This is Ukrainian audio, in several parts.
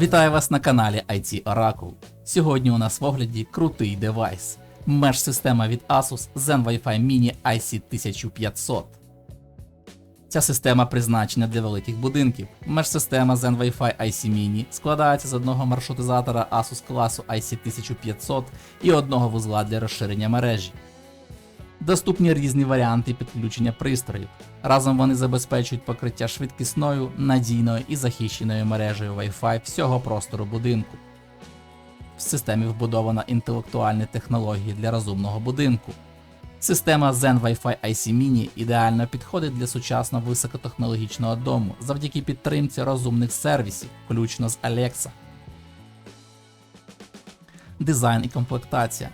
Вітаю вас на каналі IT Oracle. Сьогодні у нас в огляді крутий девайс. Меж-система від Asus Zen Wi-Fi Mini IC1500. Ця система призначена для великих будинків. Меж-система Zen Wi-Fi IC Mini складається з одного маршрутизатора Asus класу IC1500 і одного вузла для розширення мережі. Доступні різні варіанти підключення пристроїв. Разом вони забезпечують покриття швидкісною, надійною і захищеною мережею Wi-Fi всього простору будинку. В системі вбудована інтелектуальні технології для розумного будинку. Система Zen Wi-Fi IC Mini ідеально підходить для сучасного високотехнологічного дому завдяки підтримці розумних сервісів, включно з Alexa. Дизайн і комплектація.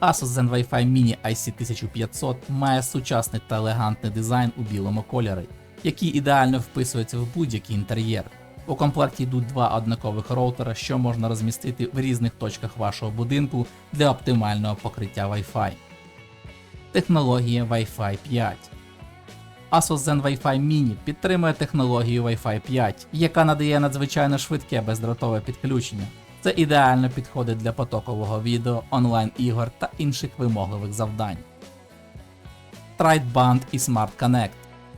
Asus Zen Wi-Fi Mini IC1500 має сучасний та елегантний дизайн у білому кольорі, який ідеально вписується в будь-який інтер'єр. У комплекті йдуть два однакових роутера, що можна розмістити в різних точках вашого будинку для оптимального покриття Wi-Fi. Технологія Wi-Fi 5 Asus Zen Wi-Fi Mini підтримує технологію Wi-Fi 5, яка надає надзвичайно швидке бездротове підключення. Це ідеально підходить для потокового відео, онлайн-ігор та інших вимогливих завдань. Trideband і Smart Connect.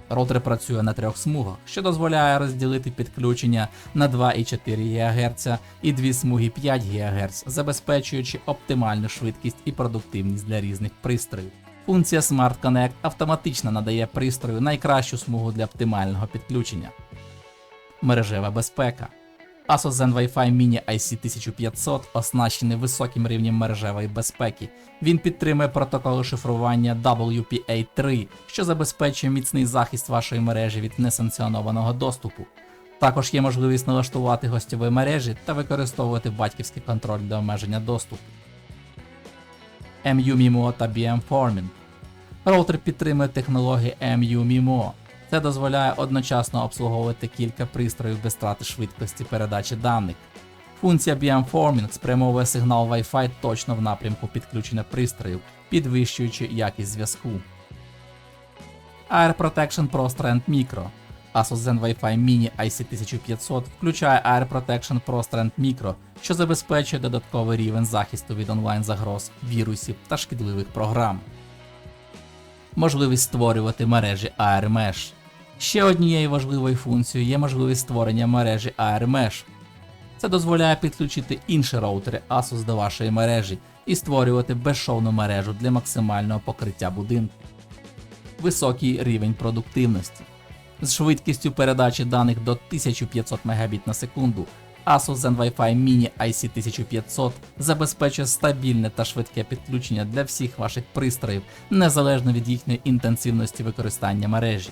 Роутер працює на трьох смугах, що дозволяє розділити підключення на 2,4 ГГц і дві смуги 5 ГГц, забезпечуючи оптимальну швидкість і продуктивність для різних пристроїв. Функція Smart Connect автоматично надає пристрою найкращу смугу для оптимального підключення. Мережева безпека. Asus Zen Wi-Fi Mini IC1500 оснащений високим рівнем мережевої безпеки. Він підтримує протоколи шифрування WPA3, що забезпечує міцний захист вашої мережі від несанкціонованого доступу. Також є можливість налаштувати гостьові мережі та використовувати батьківський контроль для обмеження доступу. MU MIMO та BM Forming. Роутер підтримує технології MU MIMO. Це дозволяє одночасно обслуговувати кілька пристроїв без втрати швидкості передачі даних. Функція Beamforming спрямовує сигнал Wi-Fi точно в напрямку підключення пристроїв, підвищуючи якість зв'язку. Air Protection Pro Strand Micro Asus Zen Wi-Fi Mini IC1500 включає Air Protection Pro Strand Micro, що забезпечує додатковий рівень захисту від онлайн загроз, вірусів та шкідливих програм можливість створювати мережі AirMesh. Ще однією важливою функцією є можливість створення мережі AirMesh. Це дозволяє підключити інші роутери Asus до вашої мережі і створювати безшовну мережу для максимального покриття будинку. Високий рівень продуктивності. З швидкістю передачі даних до 1500 Мбіт на секунду Asus Zen Wi-Fi Mini IC1500 забезпечує стабільне та швидке підключення для всіх ваших пристроїв, незалежно від їхньої інтенсивності використання мережі.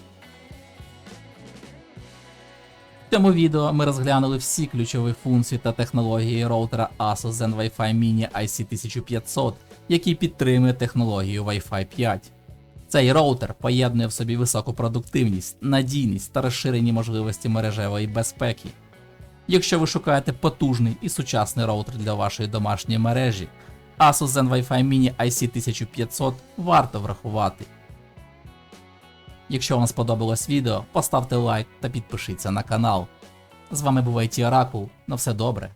В цьому відео ми розглянули всі ключові функції та технології роутера Asus Zen Wi-Fi Mini IC1500, який підтримує технологію Wi-Fi 5. Цей роутер поєднує в собі високу продуктивність, надійність та розширені можливості мережевої безпеки. Якщо ви шукаєте потужний і сучасний роутер для вашої домашньої мережі, Asus Zen Wi-Fi Mini IC1500 варто врахувати. Якщо вам сподобалось відео, поставте лайк та підпишіться на канал. З вами був IT Oracle. На все добре.